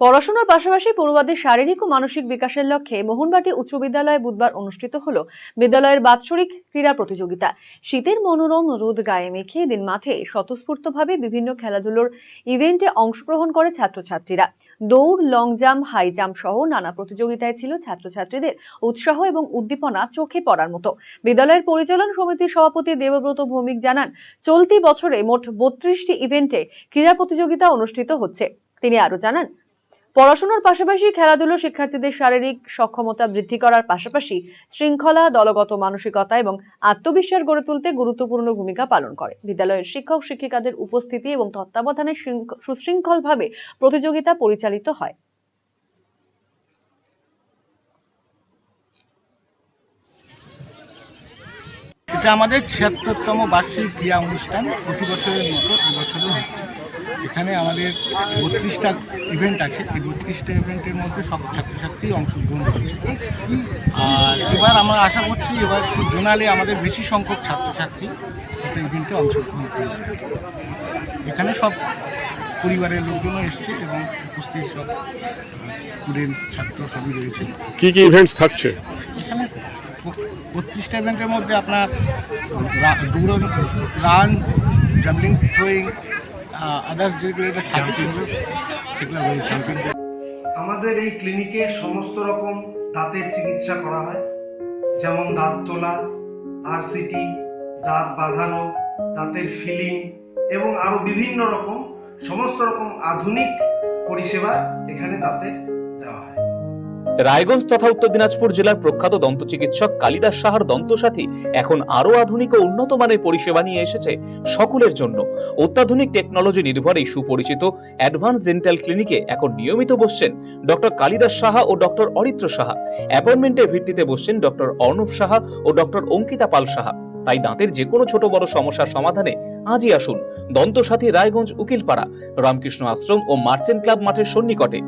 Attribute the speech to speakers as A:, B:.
A: পড়াশোনার পাশাপাশি পড়ুয়াদের শারীরিক ও মানসিক বিকাশের লক্ষ্যে মোহনবাটি উচ্চ বিদ্যালয়ে বুধবার অনুষ্ঠিত হল বিদ্যালয়ের বাৎসরিক ক্রীড়া প্রতিযোগিতা। শীতের মনোরম রোদ গায়ে মেখে দিন মাঠে স্বতঃস্ফূর্তভাবে বিভিন্ন খেলাধুলোর ইভেন্টে অংশগ্রহণ করে ছাত্রছাত্রীরা। দৌড়, লং জাম্প, হাই জাম্প সহ নানা প্রতিযোগিতায় ছিল ছাত্রছাত্রীদের উৎসাহ এবং উদ্দীপনা চোখে পড়ার মতো। বিদ্যালয়ের পরিচালন সমিতির সভাপতি দেবব্রত ভৌমিক জানান, চলতি বছরে মোট বত্রিশটি ইভেন্টে ক্রীড়া প্রতিযোগিতা অনুষ্ঠিত হচ্ছে। তিনি আরও জানান পড়াশোনার পাশাপাশি খেলাধুলো শিক্ষার্থীদের শারীরিক সক্ষমতা বৃদ্ধি করার পাশাপাশি শৃঙ্খলা, দলগত মানসিকতা এবং আত্মবিশ্বাস গড়ে তুলতে গুরুত্বপূর্ণ ভূমিকা পালন করে। বিদ্যালয়ের শিক্ষক, শিক্ষিকাদের উপস্থিতি এবং তত্ত্বাবধানে শৃঙ্খ- সুশৃঙ্খলভাবে প্রতিযোগিতা পরিচালিত হয়।
B: এটা আমাদের ছিয়াত্তরতম বার্ষিক ক্রিয়া অনুষ্ঠান প্রতি বছরের মতো এবছরও হচ্ছে। এখানে আমাদের বত্রিশটা ইভেন্ট আছে। এই বত্রিশটা ইভেন্টের মধ্যে সব ছাত্রছাত্রী অংশগ্রহণ করছে। আর এবার আমরা আশা করছি এবার একটু জোনালে আমাদের বেশি সংখ্যক ছাত্রছাত্রী একটা ইভেন্টে অংশগ্রহণ করবে। এখানে সব পরিবারের লোকজনও এসছে এবং উপস্থিত সব স্টুডেন্ট ছাত্র সবই রয়েছে।
C: কী কী ইভেন্টস থাকছে?
B: এখানে বত্রিশটা ইভেন্টের মধ্যে আপনার দৌড়ানো রান জ্যাভলিং থ্রোয়িং আদার্স যেগুলো থাকে সেগুলো সেগুলো রয়েছে
D: আমাদের এই ক্লিনিকে সমস্ত রকম দাঁতের চিকিৎসা করা হয়। যেমন দাঁত তোলা আরসিটি দাঁত বাঁধানো দাঁতের ফিলিং এবং আরও বিভিন্ন রকম সমস্ত রকম আধুনিক পরিষেবা এখানে দাঁতের দেওয়া হয়।
E: রায়গঞ্জ তথা উত্তর দিনাজপুর জেলার প্রখ্যাত দন্ত চিকিৎসক কালিদাস সাহার দন্তসাথী এখন আরও আধুনিক ও উন্নত মানের পরিষেবা নিয়ে এসেছে সকলের জন্য। অত্যাধুনিক টেকনোলজি নির্ভর এই সুপরিচিত অ্যাডভান্স ডেন্টাল ক্লিনিকে এখন নিয়মিত বসছেন ডক্টর কালিদাস সাহা ও ডক্টর অরিত্র সাহা। অ্যাপয়েন্টমেন্টের ভিত্তিতে বসছেন ডক্টর অর্ণব সাহা ও ডক্টর অঙ্কিতা পাল সাহা। তাই দাঁতের যে কোনো ছোট বড় সমস্যার সমাধানে আজই আসুন। দন্তসাথী রায়গঞ্জ উকিলপাড়া, রামকৃষ্ণ আশ্রম ও মার্চেন্ট ক্লাব মাঠের সন্নিকটে।